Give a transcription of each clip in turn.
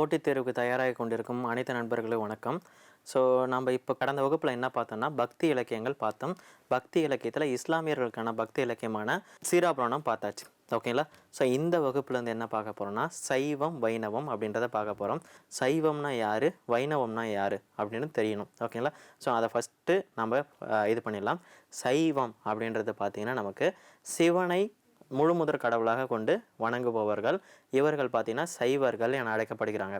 போட்டித் தேர்வுக்கு தயாராகி கொண்டிருக்கும் அனைத்து நண்பர்களும் வணக்கம். ஸோ நம்ம இப்போ கடந்த வகுப்பில் என்ன பார்த்தோம்னா பக்தி இலக்கியங்கள் பார்த்தோம். பக்தி இலக்கியத்தில் இஸ்லாமியர்களுக்கான பக்தி இலக்கியமான சீராபுராணம் பார்த்தாச்சு. ஓகேங்களா ஸோ இந்த வகுப்புலேருந்து என்ன பார்க்க போகிறோம்னா சைவம் வைணவம் அப்படின்றத பார்க்க போகிறோம் சைவம்னா யார்? வைணவம்னா யார்? அப்படின்னு தெரியணும். ஓகேங்களா ஸோ அதை ஃபஸ்ட்டு நம்ம இது பண்ணிடலாம். சைவம் அப்படின்றது பார்த்தீங்கன்னா நமக்கு சிவனை முழு முதற் கடவுளாக கொண்டு வணங்குபவர்கள் இவர்கள் பார்த்தீங்கன்னா சைவர்கள் என அழைக்கப்படுகிறாங்க.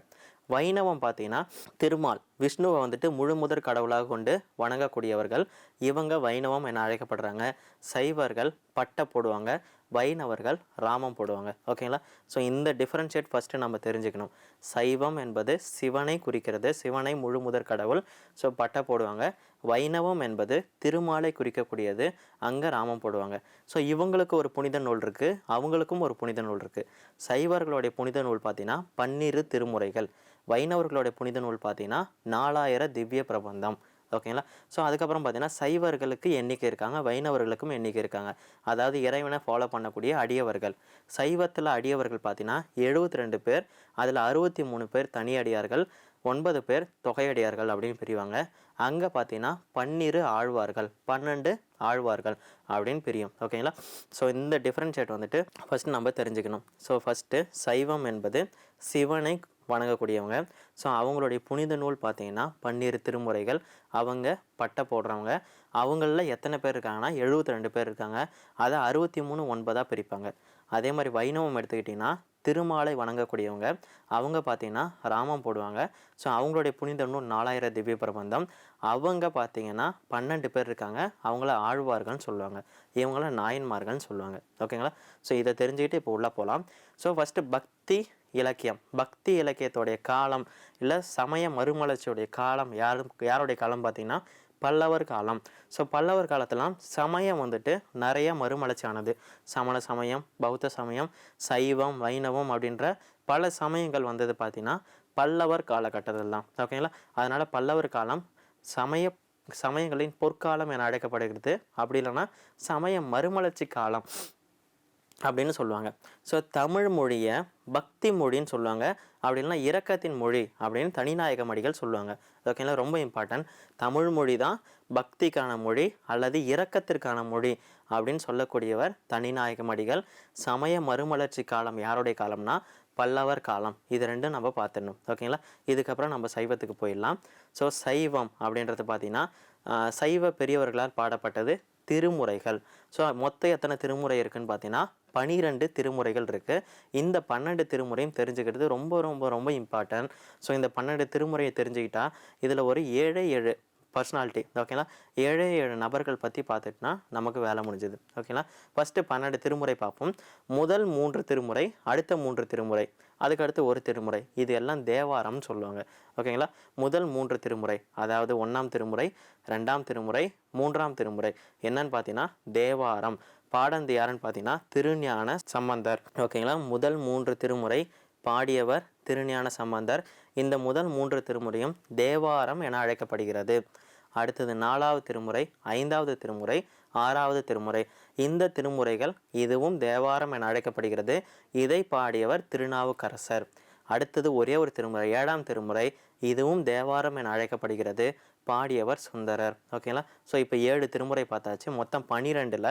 வைணவம் பார்த்தீங்கன்னா திருமால் விஷ்ணுவை வந்துட்டு முழு முதற் கடவுளாக கொண்டு வணங்கக்கூடியவர்கள். இவங்க வைணவம் என அழைக்கப்படுறாங்க. சைவர்கள் பட்டை போடுவாங்க. வைணவர்கள் ராமம் போடுவாங்க. ஓகேங்களா ஸோ இந்த டிஃப்ரென்ஷியேட் ஃபஸ்ட்டு நம்ம தெரிஞ்சுக்கணும். சைவம் என்பது சிவனை குறிக்கிறது. சிவனை முழு முதற் கடவுள். ஸோ பட்டை போடுவாங்க. வைணவம் என்பது திருமாலை குறிக்கக்கூடியது. அங்கே ராமம் போடுவாங்க. ஸோ இவங்களுக்கு ஒரு புனித நூல் இருக்குது அவங்களுக்கும் ஒரு புனித நூல் இருக்குது சைவர்களுடைய புனித நூல் பார்த்தீங்கன்னா பன்னிரு திருமுறைகள். வைணவர்களுடைய புனித நூல் பார்த்தீங்கன்னா நாலாயிர திவ்ய பிரபந்தம். ஓகேங்களா ஸோ அதுக்கப்புறம் பார்த்தீங்கன்னா சைவர்களுக்கு எண்ணிக்கை இருக்காங்க வைணவர்களுக்கும் எண்ணிக்கை இருக்காங்க. அதாவது இறைவனை ஃபாலோ பண்ணக்கூடிய அடியவர்கள். சைவத்தில் அடியவர்கள் பார்த்தீங்கன்னா எழுபத்தி ரெண்டு பேர் அதில் அறுபத்தி மூணு பேர் தனி அடியார்கள் ஒன்பது பேர் தொகையடியார்கள் அப்படின்னு பிரிவாங்க. அங்கே பார்த்தீங்கன்னா பன்னிரு ஆழ்வார்கள் பன்னெண்டு ஆழ்வார்கள் அப்படின்னு பிரியும். ஓகேங்களா ஸோ இந்த டிஃப்ரென்ஷேட் வந்துட்டு ஃபஸ்ட்டு நம்ம தெரிஞ்சுக்கணும். ஸோ ஃபஸ்ட்டு சைவம் என்பது சிவனை வணங்கக்கூடியவங்க. ஸோ அவங்களுடைய புனித நூல் பார்த்தீங்கன்னா பன்னிரு திருமுறைகள். அவங்க பட்டை போடுறவங்க. அவங்களில் எத்தனை பேர் இருக்காங்கன்னா எழுபத்தி ரெண்டு பேர் இருக்காங்க. அதை அறுபத்தி மூணு ஒன்பதாக பிரிப்பாங்க. அதே மாதிரி வைணவம் எடுத்துக்கிட்டிங்கன்னா திருமாலை வணங்கக்கூடியவங்க. அவங்க பார்த்தீங்கன்னா ராமம் போடுவாங்க. ஸோ அவங்களுடைய புனித நூல் நாலாயிரம் திவ்ய பிரபந்தம். அவங்க பார்த்தீங்கன்னா பன்னெண்டு பேர் இருக்காங்க. அவங்கள ஆழ்வார்கள்னு சொல்லுவாங்க. இவங்கள நாயன்மார்கள்னு சொல்லுவாங்க. ஓகேங்களா? ஸோ இதை தெரிஞ்சுக்கிட்டு இப்போ உள்ளே போகலாம். ஸோ ஃபஸ்ட்டு பக்தி இலக்கியம். பக்தி இலக்கியத்தோடைய காலம் இல்லை சமய மறுமலர்ச்சியுடைய காலம் யாரும் யாருடைய காலம் பார்த்தீங்கன்னா பல்லவர் காலம். ஸோ பல்லவர் காலத்திலாம் சமயம் வந்துட்டு நிறைய மறுமலர்ச்சி ஆனது சமண சமயம் பௌத்த சமயம் சைவம் வைணவம் அப்படின்ற பல சமயங்கள் வந்தது பார்த்தீங்கன்னா பல்லவர் காலகட்டத்தில் தான் ஓகேங்களா அதனால் பல்லவர் காலம் சமய சமயங்களின் பொற்காலம் என அழைக்கப்படுகிறது. அப்படி இல்லைன்னா சமய மறுமலர்ச்சி காலம். அப்படின்னு சொல்லுவாங்க. ஸோ தமிழ் மொழியை பக்தி மொழின்னு சொல்லுவாங்க. அப்படி இல்லைன்னா இரக்கத்தின் மொழி அப்படின்னு தனிநாயக மொழிகள் சொல்லுவாங்க. ஓகேங்களா ரொம்ப இம்பார்ட்டன்ட் தமிழ் மொழி தான் பக்திக்கான மொழி அல்லது இரக்கத்திற்கான மொழி அப்படின்னு சொல்லக்கூடியவர் தனிநாயக மடிகள் சமய மறுமலர்ச்சி காலம் யாருடைய காலம்னா? பல்லவர் காலம். இது ரெண்டும் நம்ம பார்த்துடணும். ஓகேங்களா இதுக்கப்புறம் நம்ம சைவத்துக்கு போயிடலாம். ஸோ சைவம் அப்படின்றது பார்த்திங்கன்னா சைவ பெரியவர்களால் பாடப்பட்டது திருமுறைகள். ஸோ மொத்தம் எத்தனை திருமுறை இருக்குன்னு பார்த்தீங்கன்னா பனிரெண்டு திருமுறைகள் இருக்குது இந்த பன்னெண்டு திருமுறையும் தெரிஞ்சுக்கிறது ரொம்ப ரொம்ப ரொம்ப இம்பார்ட்டன்ட் ஸோ இந்த பன்னெண்டு திருமுறையை தெரிஞ்சுக்கிட்டா இதில் ஒரு ஏழு ஏழு பர்சனாலிட்டி ஓகேங்களா ஏழே ஏழு நபர்கள் பற்றி பார்த்துட்டுனா நமக்கு வேலை முடிஞ்சுது. ஓகேங்களா ஃபஸ்ட்டு பன்னெண்டு திருமுறை பார்ப்போம். முதல் மூன்று திருமுறை அடுத்த மூன்று திருமுறை அதுக்கடுத்து ஒரு திருமுறை. இது எல்லாம் தேவாரம்னு சொல்லுவாங்க. ஓகேங்களா முதல் மூன்று திருமுறை அதாவது ஒன்றாம் திருமுறை ரெண்டாம் திருமுறை மூன்றாம் திருமுறை. என்னன்னு பார்த்தீங்கன்னா தேவாரம். பாடந்து யாருன்னு பார்த்தீங்கன்னா திருஞான சம்பந்தர். ஓகேங்களா? முதல் மூன்று திருமுறை பாடியவர் திருஞான சம்பந்தர். இந்த முதல் மூன்று திருமுறையும் தேவாரம் என அழைக்கப்படுகிறது. அடுத்தது நாலாவது திருமுறை ஐந்தாவது திருமுறை ஆறாவது திருமுறை. இந்த திருமுறைகள் இதுவும் தேவாரம் என அழைக்கப்படுகிறது. இதை பாடியவர் திருநாவுக்கரசர். அடுத்தது ஒரே ஒரு திருமுறை ஏழாம் திருமுறை இதுவும் தேவாரம் என அழைக்கப்படுகிறது. பாடியவர் சுந்தரர். ஓகேங்களா ஸோ இப்போ ஏழு திருமுறை பார்த்தாச்சு. மொத்தம் பன்னிரெண்டில்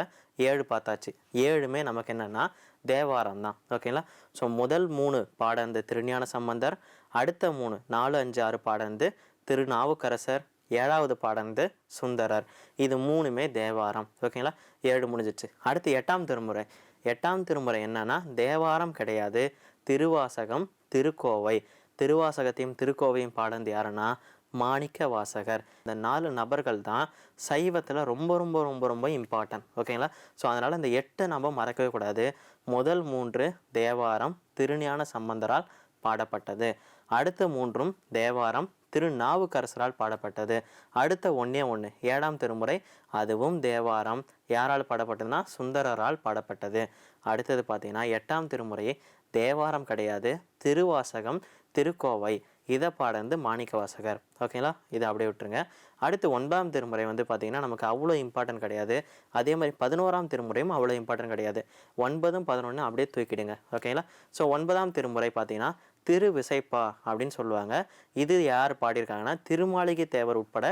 ஏழு பார்த்தாச்சு. ஏழுமே நமக்கு என்னென்னா தேவாரம் தான். ஓகேங்களா ஸோ முதல் மூணு பாடந்து திருஞான சம்பந்தர் அடுத்த மூணு நாலு அஞ்சு ஆறு பாடந்து திருநாவுக்கரசர் ஏழாவது பாடந்து சுந்தரர். இது மூணுமே தேவாரம். ஓகேங்களா ஏழு முடிஞ்சிச்சு. அடுத்து எட்டாம் திருமுறை. எட்டாம் திருமுறை என்னன்னா தேவாரம் கிடையாது. திருவாசகம் திருக்கோவை. திருவாசகத்தையும் திருக்கோவையும் பாடந்து யாருன்னா மாணிக்க வாசகர் இந்த நாலு நபர்கள் தான் சைவத்தில் ரொம்ப ரொம்ப ரொம்ப ரொம்ப இம்பார்ட்டன்ட் ஓகேங்களா ஸோ அதனால் இந்த எட்டை நம்ம மறக்கவே கூடாது. முதல் மூன்று தேவாரம் திருஞான சம்பந்தரால் பாடப்பட்டது. அடுத்த மூன்றும் தேவாரம் திருநாவுக்கரசரால் பாடப்பட்டது. அடுத்த ஒன்றே ஒன்று ஏழாம் திருமுறை அதுவும் தேவாரம். யாரால் பாடப்பட்டதுன்னா? சுந்தரரால் பாடப்பட்டது. அடுத்தது பார்த்தீங்கன்னா எட்டாம் திருமுறை தேவாரம் கிடையாது. திருவாசகம் திருக்கோவை. இதை பாடந்து மாணிக்க வாசகர். ஓகேங்களா இதை அப்படியே விட்டுருங்க. அடுத்து ஒன்பதாம் திருமுறை வந்து பார்த்தீங்கன்னா நமக்கு அவ்வளோ இம்பார்ட்டன்ட் கிடையாது. அதே மாதிரி பதினோராம் திருமுறையும் அவ்வளோ இம்பார்ட்டன்ட் கிடையாது. ஒன்பதும் பதினொன்று அப்படியே தூக்கிடுங்க. ஓகேங்களா ஸோ ஒன்பதாம் திருமுறை பார்த்தீங்கன்னா திருவிசைப்பா அப்படின்னு சொல்லுவாங்க. இது யார் பாடியிருக்காங்கன்னா திருமாளிகை தேவர் உட்பட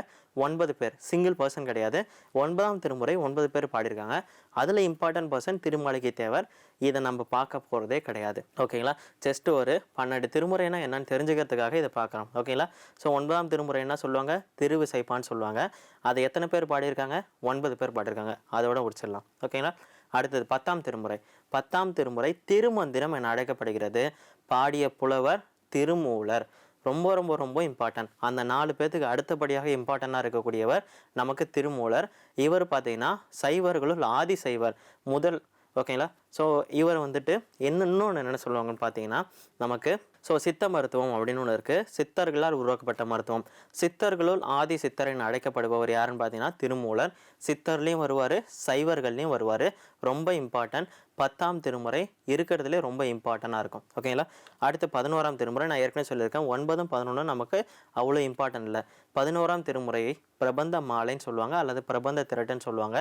ஒன்பது பேர். சிங்கிள் பர்சன் கிடையாது. ஒன்பதாம் திருமுறை ஒன்பது பேர் பாடியிருக்காங்க. அதில் இம்பார்ட்டன்ட் பர்சன் திருமாளிகை தேவர். இதை நம்ம பார்க்க போகிறதே கிடையாது. ஓகேங்களா ஜஸ்ட் ஒரு பன்னெண்டு திருமுறைனா என்னன்னு தெரிஞ்சுக்கிறதுக்காக இதை பார்க்குறோம். ஓகேங்களா ஸோ ஒன்பதாம் திருமுறை என்ன சொல்லுவாங்க? திருவிசைப்பான்னு சொல்லுவாங்க. அதை எத்தனை பேர் பாடியிருக்காங்க? ஒன்பது பேர் பாடியிருக்காங்க. அதோட முடிச்சிடலாம். ஓகேங்களா அடுத்தது பத்தாம் திருமுறை. பத்தாம் திருமுறை திருமந்திரம் என அழைக்கப்படுகிறது. பாடிய புலவர் திருமூலர். ரொம்ப ரொம்ப ரொம்ப இம்பார்ட்டன்ட் அந்த நாலு பேர்த்துக்கு அடுத்தபடியாக இம்பார்ட்டண்ட்டாக இருக்கக்கூடியவர் நமக்கு திருமூலர். இவர் பார்த்தீங்கன்னா சைவர்களுள் ஆதி சைவர். முதல் ஓகேங்களா ஸோ இவர் வந்துட்டு என்ன இன்னொன்று என்னென்ன சொல்லுவாங்கன்னு பார்த்தீங்கன்னா நமக்கு ஸோ சித்த மருத்துவம் அப்படின்னு ஒன்று இருக்குது சித்தர்களால் உருவாக்கப்பட்ட மருத்துவம். சித்தர்களுள் ஆதி சித்தரின் அழைக்கப்படுபவர் யாருன்னு பார்த்தீங்கன்னா திருமூலர். சித்தர்லேயும் வருவார் சைவர்கள்லேயும் வருவார். ரொம்ப இம்பார்ட்டன்ட் பத்தாம் திருமுறை இருக்கிறதுலே ரொம்ப இம்பார்ட்டண்ட்டாக இருக்கும். ஓகேங்களா அடுத்து பதினோராம் திருமுறை நான் ஏற்கனவே சொல்லியிருக்கேன். ஒன்பதும் பதினொன்றும் நமக்கு அவ்வளோ இம்பார்ட்டன்ட் இல்லை. பதினோராம் திருமுறையை பிரபந்த மாலைன்னு சொல்லுவாங்க அல்லது பிரபந்த திரட்டுன்னு சொல்லுவாங்க.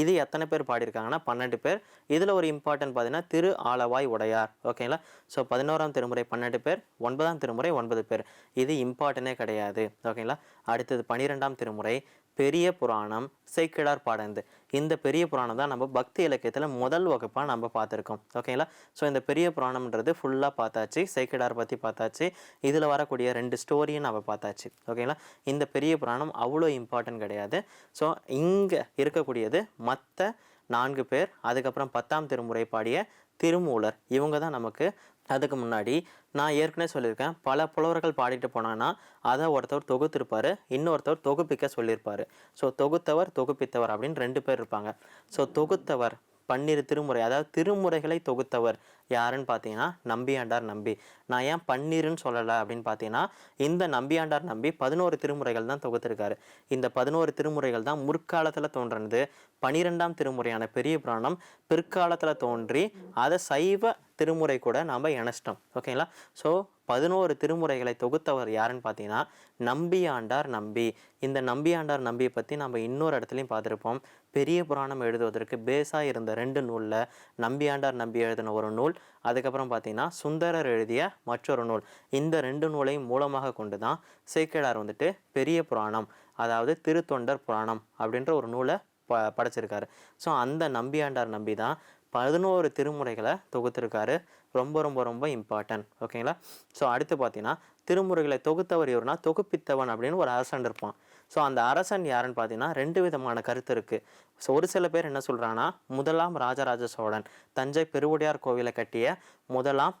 இது எத்தனை பேர் பாடியிருக்காங்கன்னா பன்னெண்டு பேர். இதில் ஒரு இம்பார்ட்டன்ட் பார்த்தீங்கன்னா திரு ஆலவாய் உடையார். ஓகேங்களா ஸோ பதினோராம் திருமுறை பன்னெண்டு பேர் ஒன்பதாம் திருமுறை ஒன்பது பேர். இது இம்பார்ட்டனே கிடையாது. ஓகேங்களா அடுத்தது பனிரெண்டாம் திருமுறை பெரிய புராணம் சேக்கிழார் பாடந்து. இந்த பெரிய புராணம் தான் நம்ம பக்தி இலக்கியத்தில் முதல் வகுப்பாக நம்ம பார்த்துருக்கோம். ஓகேங்களா ஸோ இந்த பெரிய புராணம்ன்றது ஃபுல்லாக பார்த்தாச்சு சேக்கிழார் பற்றி பார்த்தாச்சு. இதில் வரக்கூடிய ரெண்டு ஸ்டோரியும் நம்ம பார்த்தாச்சு. ஓகேங்களா இந்த பெரிய புராணம் அவ்வளோ இம்பார்ட்டன்ட் கிடையாது. ஸோ இங்கே இருக்கக்கூடியது மற்ற நான்கு பேர் அதுக்கப்புறம் பத்தாம் திருமுறை பாடிய திருமூலர். இவங்க தான் நமக்கு அதுக்கு முன்னாடி நான் ஏற்கனவே சொல்லியிருக்கேன். பல புலவர்கள் பாடிட்டு போனாங்கன்னா அதை ஒருத்தவர் தொகுத்திருப்பார் இன்னொருத்தவர் தொகுப்பிக்க சொல்லியிருப்பார். ஸோ தொகுத்தவர் தொகுப்பித்தவர் அப்படின்னு ரெண்டு பேர் இருப்பாங்க. ஸோ தொகுத்தவர் பன்னிரு திருமுறை அதாவது திருமுறைகளை தொகுத்தவர் யாருன்னு பார்த்தீங்கன்னா நம்பியாண்டார் நம்பி. நான் ஏன் பன்னீருன்னு சொல்லலை அப்படின்னு பார்த்தீங்கன்னா இந்த நம்பியாண்டார் நம்பி பதினோரு திருமுறைகள் தான் தொகுத்திருக்காரு. இந்த பதினோரு திருமுறைகள் தான் முற்காலத்தில் தோன்றினது. பனிரெண்டாம் திருமுறையான பெரிய புராணம் பிற்காலத்தில் தோன்றி அதை சைவ திருமுறை கூட நாம் இணைச்சிட்டோம். ஓகேங்களா? ஸோ பதினோரு திருமுறைகளை தொகுத்தவர் யாருன்னு பார்த்தீங்கன்னா நம்பியாண்டார் நம்பி. இந்த நம்பியாண்டார் நம்பியை பற்றி நம்ம இன்னொரு இடத்துலையும் பார்த்துருப்போம். பெரிய புராணம் எழுதுவதற்கு பேஸாக இருந்த ரெண்டு நூலில் நம்பியாண்டார் நம்பி எழுதின ஒரு நூல் அதுக்கப்புறம் பார்த்தீங்கன்னா சுந்தரர் எழுதிய மற்றொரு நூல். இந்த ரெண்டு நூலையும் மூலமாக கொண்டு தான் சேக்கிழார் வந்துட்டு பெரிய புராணம் அதாவது திருத்தொண்டர் புராணம் அப்படின்ற ஒரு நூலை ப படைச்சிருக்காரு. ஸோ அந்த நம்பியாண்டார் நம்பி தான் பதினோரு திருமுறைகளை தொகுத்திருக்காரு. ரொம்ப ரொம்ப ரொம்ப இம்பார்ட்டன்ட் ஓகேங்களா ஸோ அடுத்து பார்த்தீங்கன்னா திருமுறைகளை தொகுத்தவர் இவர்னா தொகுப்பித்தவன் அப்படின்னு ஒரு அரசன் இருப்பான். ஸோ அந்த அரசன் யாருன்னு பார்த்தீங்கன்னா ரெண்டு விதமான கருத்து இருக்குது ஸோ ஒரு சில பேர் என்ன சொல்கிறாங்கன்னா முதலாம் ராஜராஜ சோழன் தஞ்சை பெருவுடையார் கோவிலை கட்டிய முதலாம்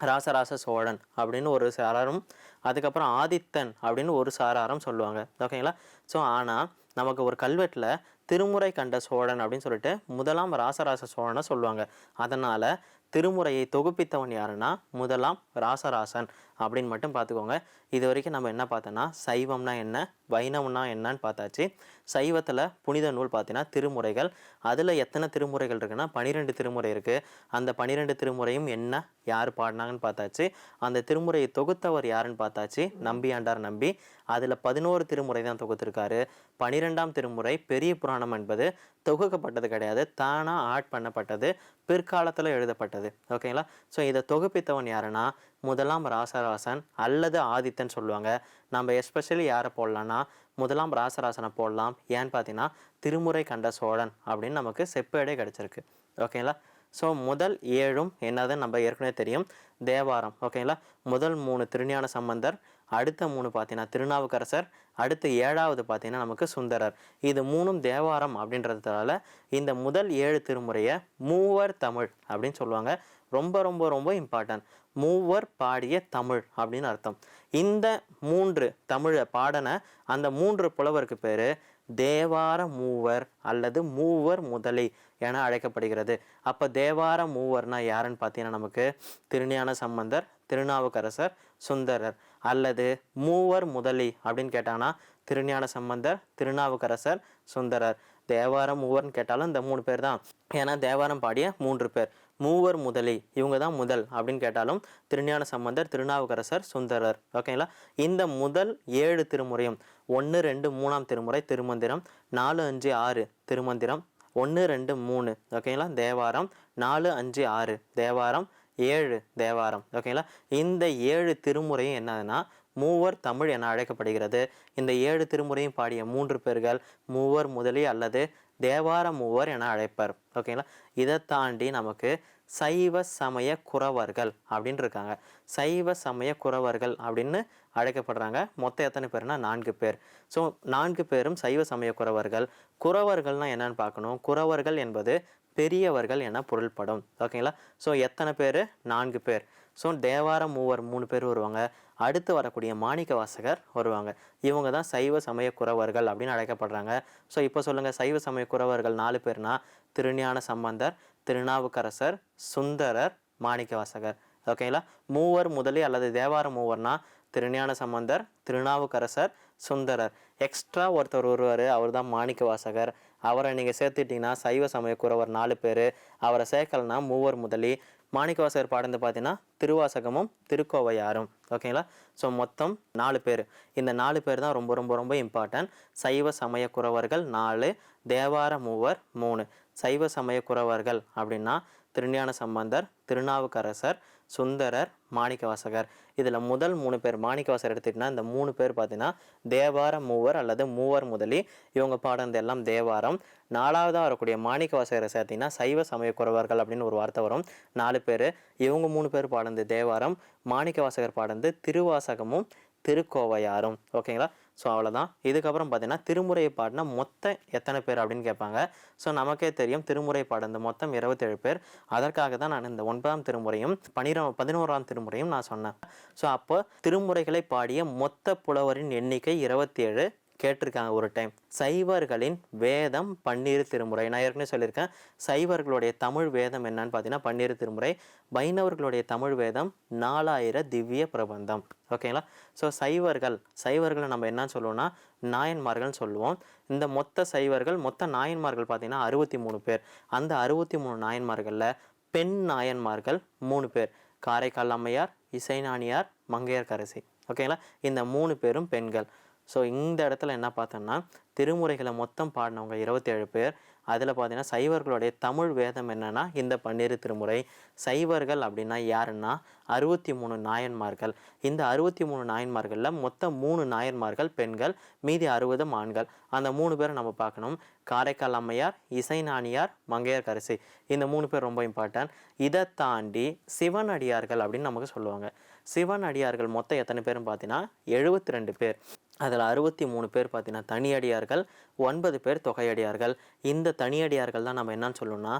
ராசராச சோழன் அப்படின்னு ஒரு சாராரும் அதுக்கப்புறம் ஆதித்தன் அப்படின்னு ஒரு சாராரும் சொல்லுவாங்க. ஓகேங்களா ஸோ ஆனால் நமக்கு ஒரு கல்வெட்டில் திருமுறை கண்ட சோழன் அப்படின்னு சொல்லிட்டு முதலாம் ராசராச சோழனை சொல்லுவாங்க. அதனால் திருமுறையை தொகுப்பித்தவன் யாருன்னா முதலாம் ராசராசன். அப்படின்னு மட்டும் பார்த்துக்கோங்க. இது வரைக்கும் நம்ம என்ன பார்த்தோன்னா சைவம்னா என்ன வைணவம்னா என்னன்னு பார்த்தாச்சு. சைவத்தில் புனித நூல் பார்த்தீங்கன்னா திருமுறைகள். அதில் எத்தனை திருமுறைகள் இருக்குன்னா பனிரெண்டு திருமுறை இருக்குது அந்த பனிரெண்டு திருமுறையும் என்ன யார் பாடினாங்கன்னு பார்த்தாச்சு. அந்த திருமுறையை தொகுத்தவர் யாருன்னு பார்த்தாச்சு நம்பியாண்டார் நம்பி. அதில் பதினோரு திருமுறை தான் தொகுத்திருக்காரு. பனிரெண்டாம் திருமுறை பெரிய புராணம் என்பது தொகுக்கப்பட்டது கிடையாது. தானாக ஆட் பண்ணப்பட்டது பிற்காலத்தில் எழுதப்பட்டது. ஓகேங்களா? ஸோ இதை தொகுப்பித்தவன் யாருன்னா முதலாம் ராசராசன் அல்லது ஆதித்தன் சொல்லுவாங்க. நம்ம எஸ்பெஷலி யாரை போடலான்னா முதலாம் ராசராசனை போடலாம். ஏன்னு பார்த்தீங்கன்னா திருமுறை கண்ட சோழன் அப்படின்னு நமக்கு செப்பேடே கிடச்சிருக்கு. ஓகேங்களா ஸோ முதல் ஏழும் என்னதுன்னு நம்ம ஏற்கனவே தெரியும். தேவாரம். ஓகேங்களா முதல் மூணு திருஞான சம்பந்தர் அடுத்த மூணு பார்த்தீங்கன்னா திருநாவுக்கரசர் அடுத்து ஏழாவது பார்த்தீங்கன்னா நமக்கு சுந்தரர். இது மூணும் தேவாரம் அப்படின்றதுனால இந்த முதல் ஏழு திருமுறையை மூவர் தமிழ் அப்படின்னு சொல்லுவாங்க. ரொம்ப ரொம்ப ரொம்ப இம்பார்ட்டன்ட் மூவர் பாடிய தமிழ் அப்படின்னு அர்த்தம். இந்த மூன்று தமிழை பாடன அந்த மூன்று புலவருக்கு பேர் தேவார மூவர் அல்லது மூவர் முதலி என அழைக்கப்படுகிறது. அப்போ தேவார மூவர்னா யாருன்னு பார்த்தீங்கன்னா நமக்கு திருஞான சம்பந்தர் திருநாவுக்கரசர் சுந்தரர் அல்லது மூவர் முதலி அப்படின்னு கேட்டாங்கன்னா திருஞான சம்பந்தர் திருநாவுக்கரசர் சுந்தரர். தேவாரம் மூவர்னு கேட்டாலும் இந்த மூணு பேர் தான். ஏன்னா தேவாரம் பாடிய மூன்று பேர். மூவர் முதலி இவங்க தான் முதல் அப்படின்னு கேட்டாலும் திருஞான சம்பந்தர் திருநாவுக்கரசர் சுந்தரர். ஓகேங்களா இந்த முதல் ஏழு திருமுறையும் ஒன்று ரெண்டு மூணாம் திருமுறை திருமந்திரம் நாலு அஞ்சு ஆறு திருமந்திரம் ஒன்று ரெண்டு மூணு. ஓகேங்களா தேவாரம் நாலு அஞ்சு ஆறு. தேவாரம் ஏழு தேவாரம். ஓகேங்களா இந்த ஏழு திருமுறையும் என்னதுன்னா மூவர் தமிழ் என அழைக்கப்படுகிறது. இந்த ஏழு திருமுறையும் பாடிய மூன்று பேர்கள் மூவர் முதலி அல்லது தேவார மூவர் என அழைப்பர். ஓகேங்களா இதை தாண்டி நமக்கு சைவ சமய குறவர்கள் அப்படின்னு இருக்காங்க சைவ சமய குறவர்கள் அப்படின்னு அழைக்கப்படுறாங்க. மொத்தம் எத்தனை பேர்னா நான்கு பேர். ஸோ நான்கு பேரும் சைவ சமய குறவர்கள். குறவர்கள்னால் என்னன்னு பார்க்கணும். குறவர்கள் என்பது பெரியவர்கள் என பொருள்படும். ஓகேங்களா ஸோ எத்தனை பேர்? நான்கு பேர். ஸோ தேவார மூவர் மூணு பேர் வருவாங்க. அடுத்து வரக்கூடிய மாணிக்க வாசகர் வருவாங்க. இவங்க தான் சைவ சமய குறவர்கள் அப்படின்னு அழைக்கப்படுறாங்க. ஸோ இப்போ சொல்லுங்கள் சைவ சமய குறவர்கள் நாலு பேர்னா திருஞான சம்பந்தர் திருநாவுக்கரசர் சுந்தரர் மாணிக்க வாசகர். ஓகேங்களா மூவர் முதலி அல்லது தேவார மூவர்னா திருஞான சம்பந்தர் திருநாவுக்கரசர் சுந்தரர். எக்ஸ்ட்ரா ஒருத்தர் வருவார் அவர் தான் மாணிக்க வாசகர். அவரை நீங்கள் சேர்த்துட்டிங்கன்னா சைவ சமய குறவர் நாலு பேர். அவரை சேர்க்கலனா மூவர் முதலி மாணிக்கவாசகர் பாடுறது பார்த்தீங்கன்னா திருவாசகமும் திருக்கோவையாரும். ஓகேங்களா ஸோ மொத்தம் நாலு பேர். இந்த நாலு பேர் தான் ரொம்ப ரொம்ப ரொம்ப இம்பார்ட்டன்ட் சைவ சமய குறவர்கள் நாலு தேவார மூவர் மூணு. சைவ சமய குறவர்கள் அப்படின்னா திருஞான சம்பந்தர் திருநாவுக்கரசர் சுந்தரர் மாணிக்கவாசகர். இதில் முதல் மூணு பேர் மாணிக்கவாசகர் எடுத்துக்கிட்டா இந்த மூணு பேர் பார்த்தீங்கன்னா தேவார மூவர் அல்லது மூவர் முதலி. இவங்க பாடுறது எல்லாம் தேவாரம். நாலாவதாக வரக்கூடிய மாணிக்கவாசகரை சேர்த்தீங்கன்னா சைவ சமய குறவர்கள் அப்படின்னு ஒரு வார்த்தை வரும். நாலு பேர். இவங்க மூணு பேர் பாடுறது தேவாரம். மாணிக்கவாசகர் பாடுறது திருவாசகமும் திருக்கோவையாரும். ஓகேங்களா? ஸோ அவ்வளோதான். இதுக்கப்புறம் பார்த்தீங்கன்னா திருமுறையை பாடினா மொத்தம் எத்தனை பேர் அப்படின்னு கேட்பாங்க. ஸோ நமக்கே தெரியும் திருமுறை பாடுந்த மொத்தம் இருபத்தேழு பேர். அதற்காக தான் நான் இந்த ஒன்பதாம் திருமுறையும் பனிரோ பதினோராம் திருமுறையும் நான் சொன்னேன். ஸோ அப்போ திருமுறைகளை பாடிய மொத்த புலவரின் எண்ணிக்கை இருபத்தேழு. கேட்டிருக்காங்க ஒரு டைம் சைவர்களின் வேதம் பன்னீர் திருமுறை. நான் ஏற்கனவே சொல்லியிருக்கேன் சைவர்களுடைய தமிழ் வேதம் என்னன்னு பார்த்தீங்கன்னா பன்னீர் திருமுறை. வைணவர்களுடைய தமிழ் வேதம் நாலாயிர திவ்ய பிரபந்தம். ஓகேங்களா ஸோ சைவர்கள் சைவர்களை நம்ம என்ன சொல்லுவோம்னா நாயன்மார்கள்னு சொல்லுவோம். இந்த மொத்த சைவர்கள் மொத்த நாயன்மார்கள் பார்த்தீங்கன்னா அறுபத்தி மூணு பேர். அந்த அறுபத்தி மூணு நாயன்மார்களில் பெண் நாயன்மார்கள் மூணு பேர். காரைக்கால் அம்மையார் இசைநாணியார் மங்கையர்கரசி ஓகேங்களா இந்த மூணு பேரும் பெண்கள். ஸோ இந்த இடத்துல என்ன பார்த்தோம்னா திருமுறைகளை மொத்தம் பாடினவங்க இருபத்தேழு பேர். அதில் பார்த்தீங்கன்னா சைவர்களுடைய தமிழ் வேதம் என்னென்னா இந்த பன்னிரு திருமுறை. சைவர்கள் அப்படின்னா யாருன்னா அறுபத்தி மூணு நாயன்மார்கள். இந்த அறுபத்தி மூணு நாயன்மார்களில் மொத்தம் மூணு நாயன்மார்கள் பெண்கள் மீதி அறுபதும் ஆண்கள். அந்த மூணு பேரை நம்ம பார்க்கணும். காரைக்கால் அம்மையார் இசைநாணியார் மங்கையர்கரசி இந்த மூணு பேர் ரொம்ப இம்பார்ட்டன்ட் இதை தாண்டி சிவன் அடியார்கள் அப்படின்னு நமக்கு சொல்லுவாங்க. சிவன் அடியார்கள் மொத்தம் எத்தனை பேரும் பார்த்தீங்கன்னா எழுபத்தி ரெண்டு பேர். அதில் அறுபத்தி மூணு பேர் பார்த்தீங்கன்னா தனியடியார்கள் ஒன்பது பேர் தொகையடியார்கள். இந்த தனியடியார்கள் தான் நம்ம என்னன்னு சொல்லணும்னா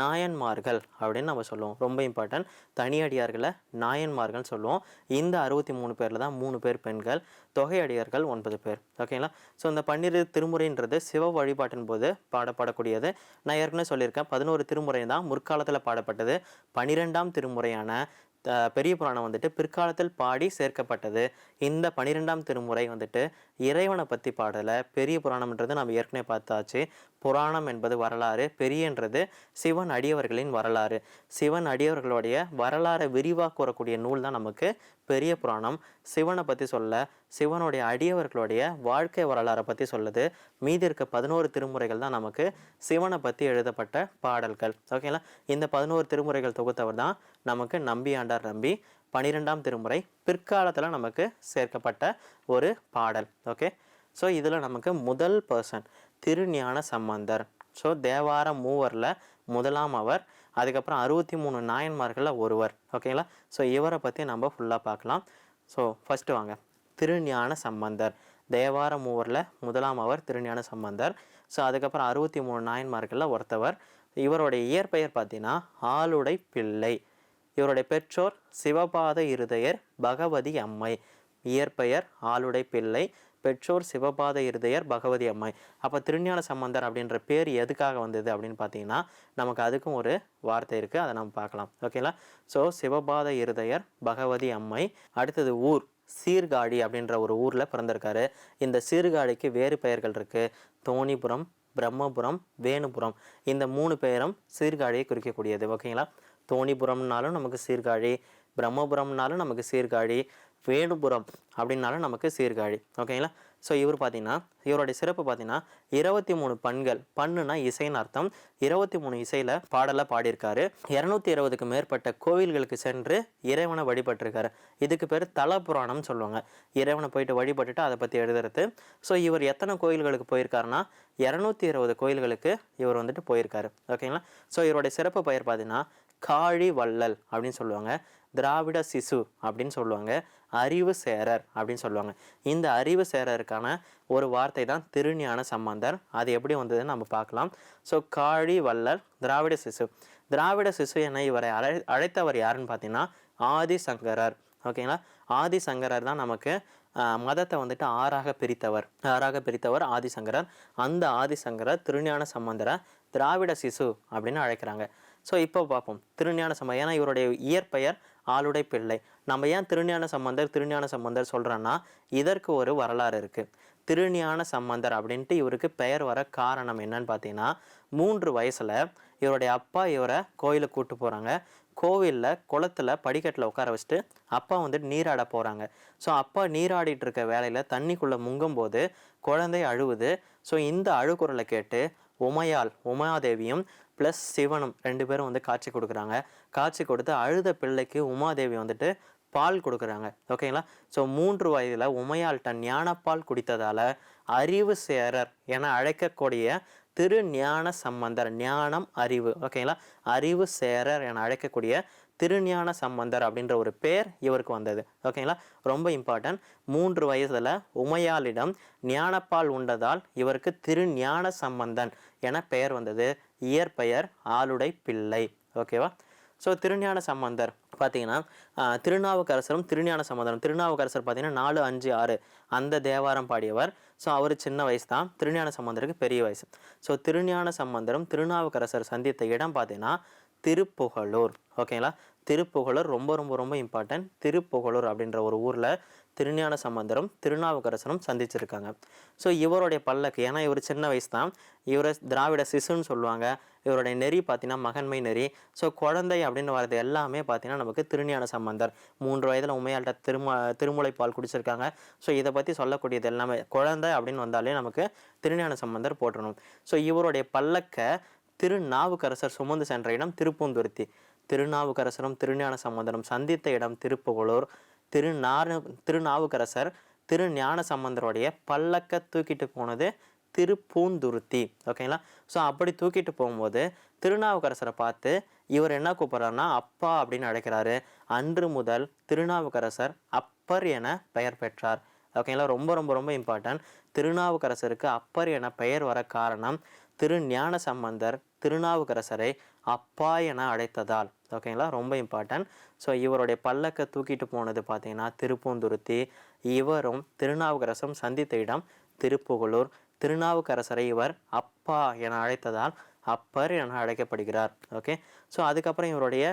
நாயன்மார்கள் அப்படின்னு நம்ம சொல்லுவோம். ரொம்ப இம்பார்ட்டன்ட் தனியடியார்களை நாயன்மார்கள்னு சொல்லுவோம். இந்த அறுபத்தி மூணு பேரில் தான் மூணு பேர் பெண்கள் தொகையடியார்கள் ஒன்பது பேர். ஓகேங்களா ஸோ இந்த பன்னிரு திருமுறைன்றது சிவ வழிபாட்டின் போது பாடப்படக்கூடியது. நான் ஏற்கனவே சொல்லியிருக்கேன் பதினோரு திருமுறை தான் முற்காலத்தில் பாடப்பட்டது. பனிரெண்டாம் திருமுறையான பெரிய புராணம் வந்துட்டு பிற்காலத்தில் பாடி சேர்க்கப்பட்டது. இந்த பனிரெண்டாம் திருமுறை வந்துட்டு இறைவனை பற்றி பாடலை. பெரிய புராணம்ன்றது நம்ம ஏற்கனவே பார்த்தாச்சு. புராணம் என்பது வரலாறு பெரியன்றது சிவன் அடியவர்களின் வரலாறு. சிவன் அடியவர்களுடைய வரலாறை விரிவாக கூறக்கூடிய நூல் தான் நமக்கு பெரிய புராணம் சிவனை பற்றி சொல்ல சிவனுடைய அடியவர்களுடைய வாழ்க்கை வரலாறை பற்றி சொல்லுது. மீதி இருக்க பதினோரு திருமுறைகள் தான் நமக்கு சிவனை பற்றி எழுதப்பட்ட பாடல்கள். ஓகேங்களா இந்த பதினோரு திருமுறைகள் தொகுத்தவர் தான் நமக்கு நம்பியாண்டார் நம்பி பனிரெண்டாம் திருமுறை பிற்காலத்தில் நமக்கு சேர்க்கப்பட்ட ஒரு பாடல். ஓகே ஸோ இதில் நமக்கு முதல் பர்சன் திருஞான சம்பந்தர். ஸோ தேவார மூவரில் முதலாம் அவர் அதுக்கப்புறம் அறுபத்தி மூணு நாயன்மார்களில் ஒருவர் ஓகேங்களா ஸோ இவரை பற்றி நம்ம ஃபுல்லாக பார்க்கலாம். ஸோ ஃபஸ்ட்டு வாங்க. திருஞான சம்பந்தர். தேவார மூவரில் முதலாம் அவர் திருஞான சம்பந்தர். ஸோ அதுக்கப்புறம் அறுபத்தி மூணு நாயன்மார்களில் ஒருத்தவர். இவருடைய இயற்பெயர் பார்த்தீங்கன்னா ஆளுடை பிள்ளை. இவருடைய பெற்றோர் சிவபாத இருதயர் பகவதி அம்மை. இயற்பெயர் ஆளுடை பிள்ளை. பெற்றோர் சிவபாத இருதயர் பகவதி அம்மை. அப்போ திருஞான சம்பந்தர் அப்படின்ற பேர் எதுக்காக வந்தது அப்படின்னு பார்த்தீங்கன்னா நமக்கு அதுக்கும் ஒரு வார்த்தை இருக்குது அதை நம்ம பார்க்கலாம். ஓகேங்களா ஸோ சிவபாத இருதயர் பகவதி அம்மை. அடுத்தது ஊர் சீர்காழி அப்படின்ற ஒரு ஊரில் பிறந்திருக்காரு. இந்த சீர்காழிக்கு வேறு பெயர்கள் இருக்குது தோணிபுரம் பிரம்மபுரம் வேணுபுரம். இந்த மூணு பெயரும் சீர்காழியை குறிக்கக்கூடியது. ஓகேங்களா தோணிபுரம்னாலும் நமக்கு சீர்காழி பிரம்மபுரம்னாலும் நமக்கு சீர்காழி. வேணுபுரம் அப்படின்னாலும் நமக்கு சீர்காழி. ஓகேங்களா ஸோ இவர் பார்த்தீங்கன்னா இவருடைய சிறப்பு பார்த்தீங்கன்னா இருபத்தி மூணு பண்கள் பண்ணுனா இசைன்னு அர்த்தம். இருபத்தி மூணு இசையில் பாடலாக பாடியிருக்காரு. இரநூத்தி இருபதுக்கு மேற்பட்ட கோவில்களுக்கு சென்று இறைவனை வழிபட்டிருக்காரு. இதுக்கு பேர் தல புராணம்னு சொல்லுவாங்க. இறைவனை போயிட்டு வழிபட்டுட்டு அதை பற்றி எழுதுறது. ஸோ இவர் எத்தனை கோயில்களுக்கு போயிருக்காருன்னா இரநூத்தி இருபது கோயில்களுக்கு இவர் வந்துட்டு போயிருக்காரு. ஓகேங்களா ஸோ இவருடைய சிறப்பு பெயர் பார்த்தீங்கன்னா காழி வள்ளல் அப்படின்னு சொல்லுவாங்க. திராவிட சிசு அப்படின்னு சொல்லுவாங்க. அறிவு சேரர் அப்படின்னு சொல்லுவாங்க. இந்த அறிவு சேரருக்கான ஒரு வார்த்தை தான் திருஞான சம்பந்தர். அது எப்படி வந்ததுன்னு நம்ம பார்க்கலாம். ஸோ காழி வள்ளல் திராவிட சிசு. திராவிட சிசு என இவரை அழை அழைத்தவர் யாருன்னு பார்த்தீங்கன்னா ஆதிசங்கரர். ஓகேங்களா ஆதிசங்கரர் தான் நமக்கு மதத்தை வந்துட்டு ஆறாக பிரித்தவர். ஆறாக பிரித்தவர் ஆதிசங்கரர். அந்த ஆதிசங்கரர் திருஞான சம்பந்தரை திராவிட சிசு அப்படின்னு அழைக்கிறாங்க. ஸோ இப்போ பார்ப்போம் திருஞான சம்பந்தர். ஏன்னா இவருடைய இயற்பெயர் ஆளுடை பிள்ளை. நம்ம ஏன் திருஞான சம்பந்தர் திருஞான சம்பந்தர் சொல்கிறோன்னா இதற்கு ஒரு வரலாறு இருக்குது திருஞான சம்பந்தர் அப்படின்ட்டு இவருக்கு பெயர் வர காரணம் என்னன்னு பார்த்தீங்கன்னா மூன்று வயசில் இவருடைய அப்பா இவரை கோயிலுக்கு கூப்பிட்டு போகிறாங்க கோவிலில் குளத்துல படிக்கட்டில் உட்கார வச்சுட்டு அப்பா வந்துட்டு நீராட போகிறாங்க ஸோ அப்பா நீராடிட்டு இருக்க வேலையில் தண்ணிக்குள்ளே முங்கும்போது குழந்தை அழுவுது. ஸோ இந்த அழுகுரலை கேட்டு உமையால் உமாதேவியும் ப்ளஸ் சிவனும் ரெண்டு பேரும் வந்து காட்சி கொடுக்குறாங்க. காட்சி கொடுத்து அழுத பிள்ளைக்கு உமாதேவி வந்துட்டு பால் கொடுக்குறாங்க. ஓகேங்களா ஸோ மூன்று வயதில் உமையாள்கிட்ட ஞானப்பால் குடித்ததால் அறிவு சேரர் என அழைக்கக்கூடிய திரு ஞான சம்பந்தர் ஞானம் அறிவு. ஓகேங்களா அறிவு சேரர் என அழைக்கக்கூடிய திருஞான சம்பந்தர் அப்படின்ற ஒரு பேர் இவருக்கு வந்தது. ஓகேங்களா ரொம்ப இம்பார்ட்டன்ட் மூன்று வயதில் உமையாளிடம் ஞானப்பால் உண்டதால் இவருக்கு திருஞான சம்பந்தன் என பெயர் வந்தது. இயற்பெயர் ஆளுடை பிள்ளை ஓகேவா ஸோ திருஞான சம்பந்தர் பார்த்தீங்கன்னா திருநாவுக்கரசரும் திருஞான சம்பந்தரும். திருநாவுக்கரசர் பார்த்தீங்கன்னா நாலு அஞ்சு ஆறு. அந்த தேவாரம் பாடியவர். ஸோ அவர் சின்ன வயசு தான் திருஞான சம்பந்தருக்கு பெரிய வயசு. ஸோ திருஞான சம்பந்தரும் திருநாவுக்கரசர் சந்தித்த இடம் பார்த்தீங்கன்னா திருப்புகழூர். ஓகேங்களா திருப்புகழூர் ரொம்ப ரொம்ப ரொம்ப இம்பார்ட்டன்ட் திருப்புகழூர் அப்படின்ற ஒரு ஊரில் திருஞான சம்பந்தரும் திருநாவுக்கரசரும் சந்திச்சிருக்காங்க. ஸோ இவருடைய பல்லக்கு ஏன்னா இவர் சின்ன வயசு தான் இவரை திராவிட சிசுன்னு சொல்லுவாங்க. இவருடைய நெறி பார்த்தீங்கன்னா மகன்மை நெறி. ஸோ குழந்தை அப்படின்னு வர்றது எல்லாமே பார்த்தீங்கன்னா நமக்கு திருஞான சம்பந்தர். மூன்று வயதில் உண்மையாள்கிட்ட திரும திருமுலை பால் குடிச்சிருக்காங்க. ஸோ இதை பற்றி சொல்லக்கூடியது எல்லாமே குழந்தை அப்படின்னு வந்தாலே நமக்கு திருஞான சம்பந்தர் போட்டணும் ஸோ இவருடைய பல்லக்கை திருநாவுக்கரசர் சுமந்து சென்ற இடம் திருப்பூந்துருத்தி. திருநாவுக்கரசரும் திருஞான சம்பந்தரும் சந்தித்த இடம் திருப்புகலூர் திருநாறு திருநாவுக்கரசர் திருஞான சம்பந்தருடைய பல்லக்க தூக்கிட்டு போனது திருப்பூந்துருத்தி. ஓகேங்களா ஸோ அப்படி தூக்கிட்டு போகும்போது திருநாவுக்கரசரை பார்த்து இவர் என்ன கூப்பிட்றாருன்னா அப்பா அப்படின்னு அழைக்கிறாரு. அன்று முதல் திருநாவுக்கரசர் அப்பர் என பெயர் பெற்றார். ஓகேங்களா ரொம்ப ரொம்ப ரொம்ப இம்பார்ட்டன்ட் திருநாவுக்கரசருக்கு அப்பர் என பெயர் வர காரணம் திரு ஞான சம்பந்தர் திருநாவுக்கரசரை அப்பா என அழைத்ததால். ஓகேங்களா ரொம்ப இம்பார்ட்டன்ட் ஸோ இவருடைய பல்லக்க தூக்கிட்டு போனது பார்த்தீங்கன்னா திருப்பூந்துருத்தி. இவரும் திருநாவுக்கரசும் சந்தித்த இடம் திருப்புகழூர். திருநாவுக்கரசரை இவர் அப்பா என அழைத்ததால் அப்பர் என அழைக்கப்படுகிறார். ஓகே ஸோ அதுக்கப்புறம் இவருடைய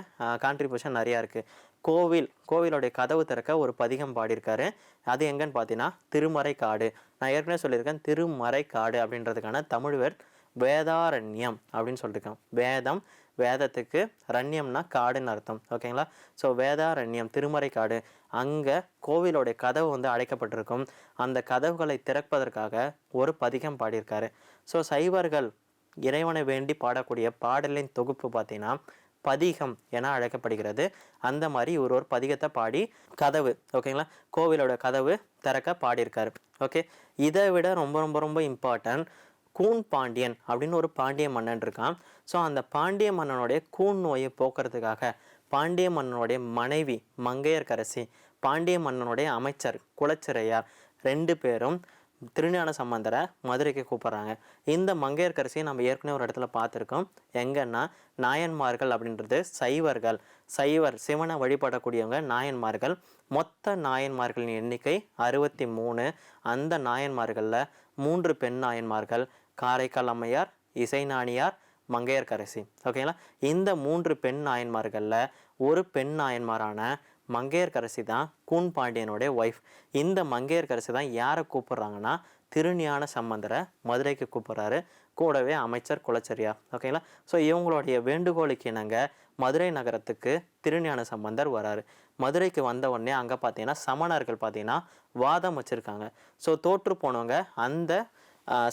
கான்ட்ரிபியூஷன் நிறையா இருக்குது கோவில். கோவிலுடைய கதவு திறக்க ஒரு பதிகம் பாடியிருக்காரு. அது எங்கன்னு பார்த்தீங்கன்னா திருமறை காடு நான் ஏற்கனவே சொல்லியிருக்கேன் திருமறை காடு அப்படின்றதுக்கான தமிழ் வேர் வேதாரண்யம் அப்படின்னு சொல்லியிருக்கேன் வேதம் வேதத்துக்கு ரண்யம்னா காடுன்னு அர்த்தம். ஓகேங்களா ஸோ வேதாரண்யம் திருமறை காடு அங்கே கோவிலோடைய கதவு வந்து அடைக்கப்பட்டிருக்கும். அந்த கதவுகளை திறப்பதற்காக ஒரு பதிகம் பாடியிருக்காரு. ஸோ சைவர்கள் இறைவனை வேண்டி பாடக்கூடிய பாடலின் தொகுப்பு பார்த்தீங்கன்னா பதிகம் என அழைக்கப்படுகிறது. அந்த மாதிரி இவர் ஒரு பதிகத்தை பாடி கதவு ஓகேங்களா கோவிலோட கதவு திறக்க பாடியிருக்காரு. ஓகே இதை விட ரொம்ப ரொம்ப ரொம்ப இம்பார்ட்டன்ட் கூன் பாண்டியன் அப்படின்னு ஒரு பாண்டிய மன்னன் இருக்கான். ஸோ அந்த பாண்டிய மன்னனுடைய கூன் நோயை போக்குறதுக்காக பாண்டிய மன்னனுடைய மனைவி மங்கையர்கரசி பாண்டிய மன்னனுடைய அமைச்சர் குலச்சிறையார் ரெண்டு பேரும் திருஞான சம்பந்தரை மதுரைக்கு கூப்பிட்றாங்க. இந்த மங்கையர்கரசியை நம்ம ஏற்கனவே ஒரு இடத்துல பார்த்துருக்கோம். எங்கன்னா நாயன்மார்கள் அப்படின்றது சைவர்கள். சைவர் சிவனை வழிபடக்கூடியவங்க நாயன்மார்கள். மொத்த நாயன்மார்களின் எண்ணிக்கை அறுபத்தி மூணு. அந்த நாயன்மார்களில் மூன்று பெண் நாயன்மார்கள் காரைக்கால் அம்மையார் இசைநாணியார் மங்கையர்கரசி ஓகேங்களா இந்த மூன்று பெண் நாயன்மார்களில் ஒரு பெண் நாயன்மாரான மங்கையர்கரசி தான் கூன் பாண்டியனுடைய ஒய்ஃப் இந்த மங்கையர்கரசி தான் யாரை கூப்பிட்றாங்கன்னா? திருஞான சம்பந்தரை மதுரைக்கு கூப்பிட்றாரு. கூடவே அமைச்சர் குலச்சரியா. ஓகேங்களா ஸோ இவங்களுடைய வேண்டுகோளுக்கு இணங்க மதுரை நகரத்துக்கு திருஞான சம்பந்தர் வராரு. மதுரைக்கு வந்த உடனே அங்கே பார்த்தீங்கன்னா சமணர்கள் பார்த்தீங்கன்னா வாதம் வச்சுருக்காங்க. ஸோ தோற்று போனவங்க அந்த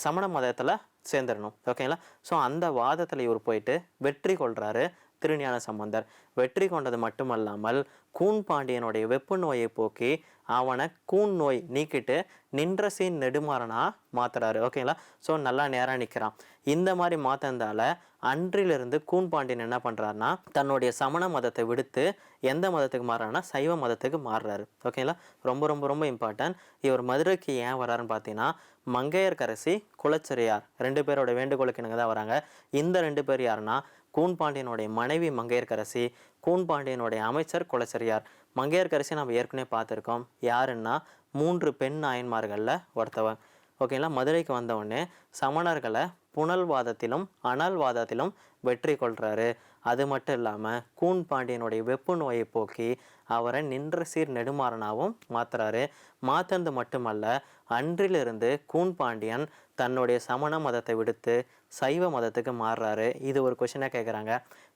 சமண மதத்தில் சேர்ந்துடணும். ஓகேங்களா? ஸோ அந்த வாதத்தில் இவர் போயிட்டு வெற்றி கொள்கிறாரு திருஞான சம்பந்தர். வெற்றி கொண்டது மட்டுமல்லாமல் கூன் பாண்டியனுடைய வெப்பு நோயை போக்கி அவனை கூன் நோய் நீக்கிட்டு நின்ற சீன் நெடுமாறனா மாத்துறாரு. ஓகேங்களா? ஸோ நல்லா நேராக நிற்கிறான் இந்த மாதிரி மாத்தந்தால அன்றிலிருந்து கூன் பாண்டியன் என்ன பண்ணுறாருனா தன்னுடைய சமண மதத்தை விடுத்து எந்த மதத்துக்கு மாறான்னா சைவ மதத்துக்கு மாறுறாரு. ஓகேங்களா? ரொம்ப ரொம்ப ரொம்ப இம்பார்ட்டன்ட் இவர் மதுரைக்கு ஏன் வராருன்னு பார்த்தீங்கன்னா மங்கையர்கரசி குலச்சிறையார் ரெண்டு பேரோட வேண்டுகோளுக்கு இணங்க தான் வராங்க. இந்த ரெண்டு பேர் யாருன்னா கூன் பாண்டியனுடைய மனைவி மங்கையர்கரசி கூன் பாண்டியனுடைய அமைச்சர் குலச்சிறையார். மங்கையர்கரசி நம்ம ஏற்கனவே பார்த்துருக்கோம். யாருன்னா மூன்று பெண் நாயன்மார்களில் ஒருத்தவன். ஓகேங்களா மதுரைக்கு வந்தவுடனே சமணர்களை புனல்வாதத்திலும் அனல்வாதத்திலும் வெற்றி கொள்கிறாரு அது மட்டும் இல்லாமல் கூன் பாண்டியனுடைய வெப்பு நோயை போக்கி அவரை நின்ற சீர் நெடுமாறனாகவும் மாற்றுறாரு மாற்றுறது மட்டுமல்ல அன்றிலிருந்து கூன் பாண்டியன் தன்னுடைய சமண மதத்தை விடுத்து சைவ மதத்துக்கு மாறுறாரு. இது ஒரு கொஷினாக கேட்குறாங்க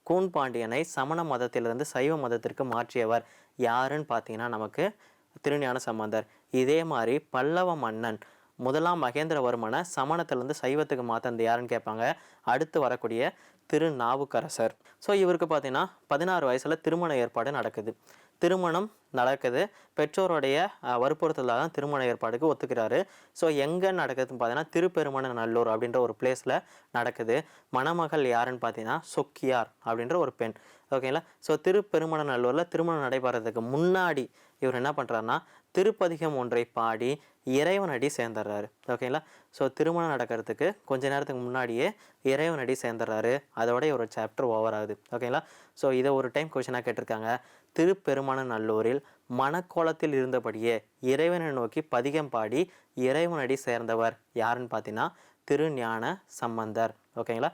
கூன் பாண்டியனை சமண மதத்திலிருந்து சைவ மதத்திற்கு மாற்றியவர் யாருன்னு பார்த்தீங்கன்னா நமக்கு திருஞான சம்பந்தர். இதே மாதிரி பல்லவ மன்னன் முதலாம் மகேந்திரவர்மனை சமணத்திலிருந்து சைவத்துக்கு மாத்தந்து யாருன்னு கேட்பாங்க. அடுத்து வரக்கூடிய திருநாவுக்கரசர். ஸோ இவருக்கு பார்த்தீங்கன்னா பதினாறு வயசில் திருமண ஏற்பாடு நடக்குது. திருமணம் நடக்குது. பெற்றோருடைய வற்புறுத்தலாக தான் திருமண ஏற்பாடுக்கு ஒத்துக்கிறாரு. ஸோ எங்கே நடக்குதுன்னு பார்த்தீங்கன்னா திருப்பெருமண நல்லூர் அப்படின்ற ஒரு பிளேஸில் நடக்குது. மணமகள் யாருன்னு பார்த்தீங்கன்னா சொக்கியார் அப்படின்ற ஒரு பெண். ஓகேங்களா ஸோ திருப்பெருமண நல்லூரில் திருமணம் நடைபெறதுக்கு முன்னாடி இவர் என்ன பண்ணுறாருன்னா திருப்பதிகம் ஒன்றை பாடி இறைவனடி சேர்ந்துடுறாரு. ஓகேங்களா ஸோ திருமணம் நடக்கிறதுக்கு கொஞ்ச நேரத்துக்கு முன்னாடியே இறைவனடி சேர்ந்துடுறாரு. அதோட ஒரு சாப்டர் ஓவர் ஆகுது. ஓகேங்களா ஸோ இதை ஒரு டைம் கொஷனாக கேட்டிருக்காங்க. திருப்பெருமான நல்லூரில் மணக்கோலத்தில் இருந்தபடியே இறைவனை நோக்கி பதிகம் பாடி இறைவனடி சேர்ந்தவர். யாருன்னு பார்த்தீங்கன்னா திருஞான சம்பந்தர். ஓகேங்களா?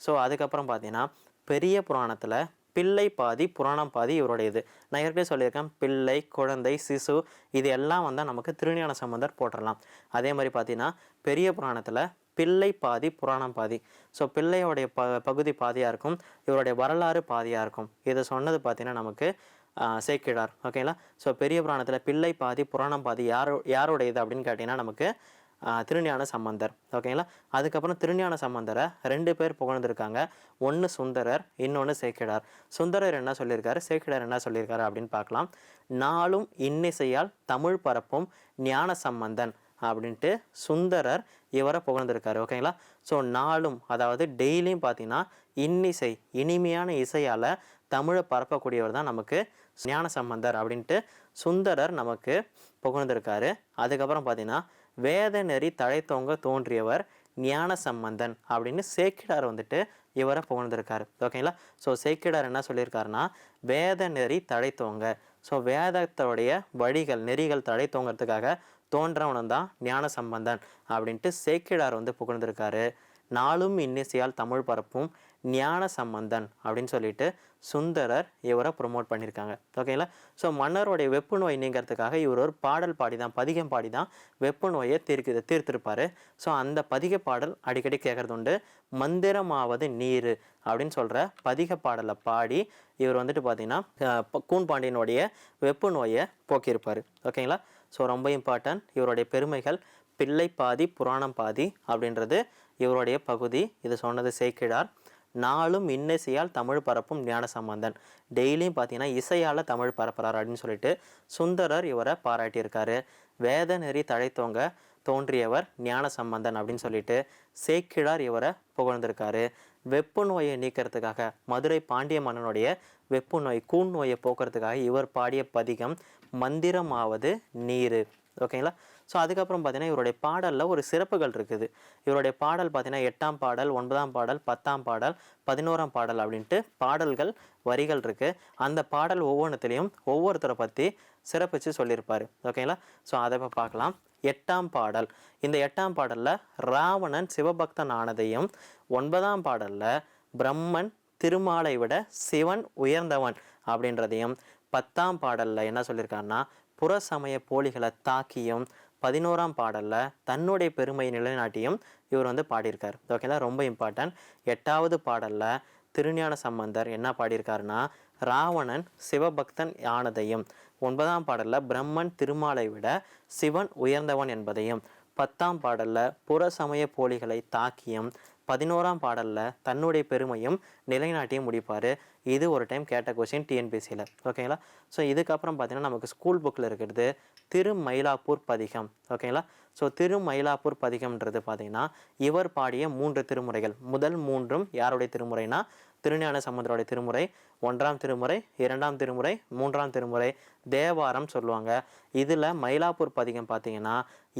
ஸோ அதுக்கப்புறம் பார்த்தீங்கன்னா பெரிய புராணத்தில் பிள்ளை பாதி புராணம் பாதி இவருடையது. நான் ஏற்கனவே சொல்லியிருக்கேன் பிள்ளை குழந்தை சிசு இது எல்லாம் வந்தால் நமக்கு திருஞான சம்பந்தர் போட்டுடலாம் அதே மாதிரி பார்த்தீங்கன்னா பெரிய புராணத்தில் பிள்ளை பாதி புராணம் பாதி. ஸோ பிள்ளையோடைய ப பகுதி பாதியாக இருக்கும் இவருடைய வரலாறு பாதியாக இருக்கும். இதை சொன்னது பார்த்தீங்கன்னா நமக்கு சேர்க்கிறார். சேக்கிழார் ஓகேங்களா ஸோ பெரிய புராணத்தில் பிள்ளை பாதி புராணம் பாதி யாரோ யாருடையது அப்படின்னு கேட்டிங்கன்னா நமக்கு திருஞான சம்பந்தர். ஓகேங்களா அதுக்கப்புறம் திருஞான சம்பந்தரை ரெண்டு பேர் புகழ்ந்துருக்காங்க. ஒன்று சுந்தரர் இன்னொன்று சேக்கிழார் சுந்தரர் என்ன சொல்லியிருக்காரு? சேக்கிழார் என்ன சொல்லியிருக்காரு அப்படின்னு பார்க்கலாம். நாளும் இன்னிசையால் தமிழ் பரப்பும் ஞான சம்பந்தன் அப்படின்ட்டு சுந்தரர் இவரை புகழ்ந்திருக்காரு. ஓகேங்களா ஸோ நாளும் அதாவது டெய்லியும் பார்த்தீங்கன்னா இன்னிசை இனிமையான இசையால் தமிழை பரப்பக்கூடியவர் தான் நமக்கு ஞான சம்பந்தர் அப்படின்ட்டு சுந்தரர் நமக்கு புகழ்ந்திருக்காரு. அதுக்கப்புறம் பார்த்தீங்கன்னா வேத நெறி தழைத்தோங்க தோன்றியவர் ஞான சம்பந்தன் அப்படின்னு சேக்கிடார் வந்துட்டு இவரை புகழ்ந்திருக்காரு. ஓகேங்களா ஸோ சேக்கிடார் என்ன சொல்லியிருக்காருன்னா வேத நெறி தழைத்தோங்க ஸோ வேதத்தோடைய வழிகள் நெறிகள் தழைத்தோங்கிறதுக்காக தோன்றவனும் தான் ஞான சம்பந்தன் அப்படின்ட்டு சேக்கிடார் வந்து புகழ்ந்திருக்காரு. நாளும் இன்னிசையால் தமிழ் பரப்பும் ஞான சம்பந்தன் அப்படின்னு சொல்லிட்டு சுந்தரர் இவரை ப்ரொமோட் பண்ணியிருக்காங்க. ஓகேங்களா ஸோ மன்னருடைய வெப்பு நோய் நீங்கிறதுக்காக இவர் ஒரு பாடல் பாடி தான் பதிகம் பாடி தான் வெப்பு நோயை தீர்க்கு தீர்த்திருப்பார். ஸோ அந்த பதிக பாடல் அடிக்கடி கேட்கறது உண்டு மந்திரமாவது நீர் அப்படின்னு சொல்கிற பதிக பாடலை பாடி இவர் வந்துட்டு பார்த்தீங்கன்னா அஹ், கூன் பாண்டியனுடைய வெப்பு நோயை போக்கியிருப்பார். ஓகேங்களா ஸோ ரொம்ப இம்பார்ட்டன்ட் இவருடைய பெருமைகள் பிள்ளை பாதி புராணம் பாதி அப்படின்றது இவருடைய பகுதி. இது சொன்னது சேக்கிழார் நாளும் இன்னிசையால் தமிழ் பரப்பும் ஞான சம்பந்தன். டெய்லியும் பார்த்தீங்கன்னா இசையால் தமிழ் பரப்புறார் அப்படின்னு சொல்லிட்டு சுந்தரர் இவரை பாராட்டியிருக்காரு. வேத நெறி தழைத்தோங்க தோன்றியவர் ஞான சம்பந்தன் அப்படின்னு சொல்லிட்டு சேக்கிழார் இவரை புகழ்ந்திருக்காரு. வெப்பு நோயை நீக்கிறதுக்காக மதுரை பாண்டிய மன்னனுடைய வெப்பு நோய் கூன் நோயை போக்குறதுக்காக இவர் பாடிய பதிகம் மந்திரமாவது நீர். ஓகேங்களா? ஸோ அதுக்கப்புறம் பார்த்தீங்கன்னா இவருடைய பாடலில் ஒரு சிறப்புகள் இருக்குது. இவருடைய பாடல் பார்த்தீங்கன்னா எட்டாம் பாடல் ஒன்பதாம் பாடல் பத்தாம் பாடல் பதினோராம் பாடல் அப்படின்ட்டு பாடல்கள் வரிகள் இருக்குது அந்த பாடல் ஒவ்வொன்றுத்துலேயும் ஒவ்வொருத்தரை பற்றி சிறப்பிச்சு சொல்லியிருப்பார். ஓகேங்களா ஸோ அதை இப்போ பார்க்கலாம் எட்டாம் பாடல். இந்த எட்டாம் பாடலில் ராவணன் சிவபக்தன் ஆனதையும் ஒன்பதாம் பாடலில் பிரம்மன் திருமாலை விட சிவன் உயர்ந்தவன் அப்படின்றதையும் பத்தாம் பாடலில் என்ன சொல்லியிருக்காருன்னா புற சமய போலிகளை தாக்கியும் பதினோராம் பாடலில் தன்னுடைய பெருமை நிலைநாட்டியும் இவர் வந்து பாடியிருக்கார். ஓகேங்களா ரொம்ப இம்பார்ட்டன்ட் எட்டாவது பாடலில் திருஞான சம்பந்தர் என்ன பாடியிருக்காருன்னா ராவணன் சிவபக்தன் ஆனதையும். ஒன்பதாம் பாடலில் பிரம்மன் திருமாலை விட சிவன் உயர்ந்தவன் என்பதையும். பத்தாம் பாடலில் புற சமய போலிகளை தாக்கியும். பதினோராம் பாடலில் தன்னுடைய பெருமையும் நிலைநாட்டியும் முடிப்பார். இது ஒரு டைம் கேட்ட கொஸ்டின் டிஎன்பிசியில் ஓகேங்களா ஸோ இதுக்கப்புறம் பார்த்தீங்கன்னா நமக்கு ஸ்கூல் புக்கில் இருக்கிறது திருமயிலாப்பூர் பதிகம். ஓகேங்களா ஸோ திருமயிலாப்பூர் பதிகம்ன்றது பார்த்தீங்கன்னா இவர் பாடிய மூன்று திருமுறைகள். முதல் மூன்றும் யாருடைய திருமுறைனா? திருஞான சம்பந்தருடைய திருமுறை ஒன்றாம் திருமுறை இரண்டாம் திருமுறை மூன்றாம் திருமுறை தேவாரம் சொல்லுவாங்க. இதில் மயிலாப்பூர் பதிகம் பார்த்தீங்கன்னா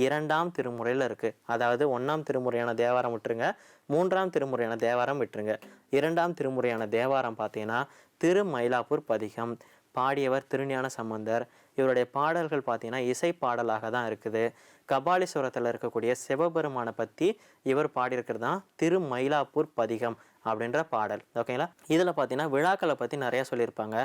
இரண்டாம் திருமுறையில் இருக்குது அதாவது ஒன்றாம் திருமுறையான தேவாரம் விட்டுருங்க மூன்றாம் திருமுறையான தேவாரம் விட்டுருங்க. இரண்டாம் திருமுறையான தேவாரம் பார்த்தீங்கன்னா திரு மயிலாப்பூர் பதிகம். பாடியவர் திருஞான சம்பந்தர். இவருடைய பாடல்கள் பார்த்தீங்கன்னா இசை பாடலாக தான் இருக்குது. கபாலீஸ்வரத்தில் இருக்கக்கூடிய சிவபெருமானை பற்றி இவர் பாடியிருக்கிறது தான் திரு மயிலாப்பூர் பதிகம் அப்படின்ற பாடல். ஓகேங்களா இதில் பார்த்தீங்கன்னா விழாக்களை பற்றி நிறையா சொல்லியிருப்பாங்க.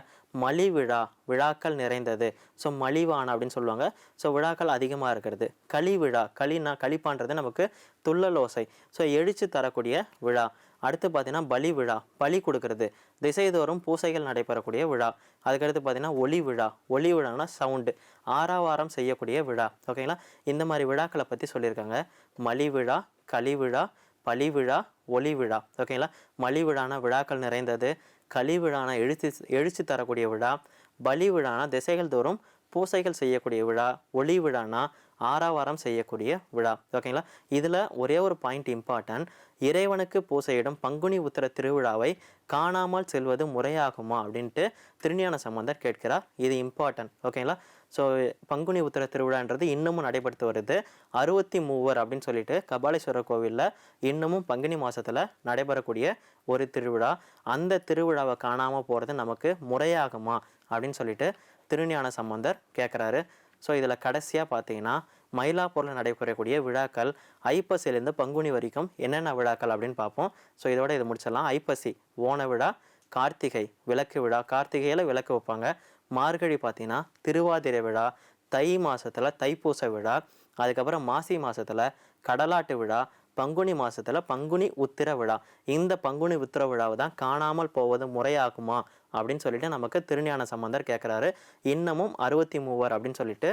மலி விழா விழாக்கள் நிறைந்தது. ஸோ மலிவான அப்படின்னு சொல்லுவாங்க. ஸோ விழாக்கள் அதிகமாக இருக்கிறது. களி விழா களினா களிப்பான்றது நமக்கு துள்ளலோசை. ஸோ எழுச்சி தரக்கூடிய விழா. அடுத்து பார்த்தீங்கன்னா பலி விழா பலி கொடுக்கறது. திசைதோறும் பூசைகள் நடைபெறக்கூடிய விழா. அதுக்கடுத்து பார்த்தீங்கன்னா ஒளி விழா. ஒளி விழான்னா சவுண்டு. ஆறாவாரம் செய்யக்கூடிய விழா. ஓகேங்களா இந்த மாதிரி விழாக்களை பற்றி சொல்லியிருக்காங்க. மலி விழா களி விழா பலி விழா ஒளி விழா. ஓகேங்களா மலி விழானா விழாக்கள் நிறைந்தது. களி விழானா எழுச்சி எழுச்சி தரக்கூடிய விழா. பலி விழானா திசைகள் தோறும் பூசைகள் செய்யக்கூடிய விழா ஒளி விழானா ஆறாவாரம் செய்யக்கூடிய விழா. ஓகேங்களா? இதில் ஒரே ஒரு பாயிண்ட் இம்பார்ட்டன்ட் இறைவனுக்கு பூசையிடும் பங்குனி உத்திர திருவிழாவை காணாமல் செல்வது முறையாகுமா அப்படின்ட்டு திருஞான சம்பந்தர் கேட்கிறார். இது இம்பார்ட்டன்ட் ஓகேங்களா? ஸோ பங்குனி உத்திர திருவிழான்றது இன்னமும் நடைபெற்று வருது. அறுபத்தி மூவர் அப்படின்னு சொல்லிட்டு கபாலீஸ்வரர் கோவிலில் இன்னமும் பங்குனி மாதத்தில் நடைபெறக்கூடிய ஒரு திருவிழா. அந்த திருவிழாவை காணாமல் போகிறது நமக்கு முறையாகுமா அப்படின்னு சொல்லிட்டு திருஞான சம்பந்தர் கேட்குறாரு ஸோ இதில் கடைசியாக பார்த்தீங்கன்னா மயிலாப்பூரில் நடைபெறக்கூடிய விழாக்கள் ஐப்பசியிலேருந்து பங்குனி வரைக்கும் என்னென்ன விழாக்கள் அப்படின்னு பார்ப்போம் ஸோ இதோட இது முடிச்சிடலாம். ஐப்பசி ஓண விழா கார்த்திகை விளக்கு விழா. கார்த்திகையில் விளக்கு வைப்பாங்க. மார்கழி பார்த்தீங்கன்னா திருவாதிரை விழா தை மாதத்தில் தைப்பூச விழா அதுக்கப்புறம் மாசி மாதத்தில் கடலாட்டு விழா பங்குனி மாதத்தில் பங்குனி உத்திர விழா. இந்த பங்குனி உத்திர விழாவை தான் காணாமல் போவது முறையாகுமா? அப்படின்னு சொல்லிட்டு நமக்கு திருஞான சம்பந்தர் கேட்குறாரு இன்னமும் அறுபத்தி மூவர் அப்படின்னு சொல்லிட்டு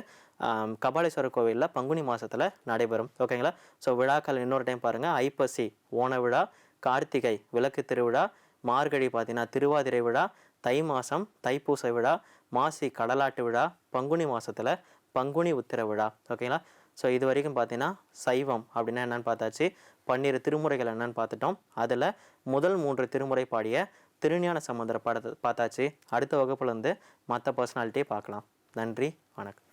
கபாலீஸ்வரர் கோவிலில் பங்குனி மாதத்தில் நடைபெறும். ஓகேங்களா ஸோ விழாக்கள் இன்னொரு டைம் பாருங்கள் ஐப்பசி ஓண விழா கார்த்திகை விளக்கு திருவிழா மார்கழி பார்த்தீங்கன்னா திருவாதிரை விழா தை மாதம் தைப்பூச விழா மாசி கடலாட்டு விழா பங்குனி மாதத்தில் பங்குனி உத்திர விழா. ஓகேங்களா ஸோ இது வரைக்கும் பார்த்தீங்கன்னா சைவம் அப்படின்னா என்னன்னு பார்த்தாச்சு. பன்னிரு திருமுறைகள் என்னன்னு பார்த்துட்டோம். அதில் முதல் மூன்று திருமுறை பாடிய திருஞான சம்பந்தர படத்தை பார்த்தாச்சு. அடுத்த வகுப்புலேருந்து மற்ற பர்சனாலிட்டியை பார்க்கலாம். நன்றி வணக்கம்.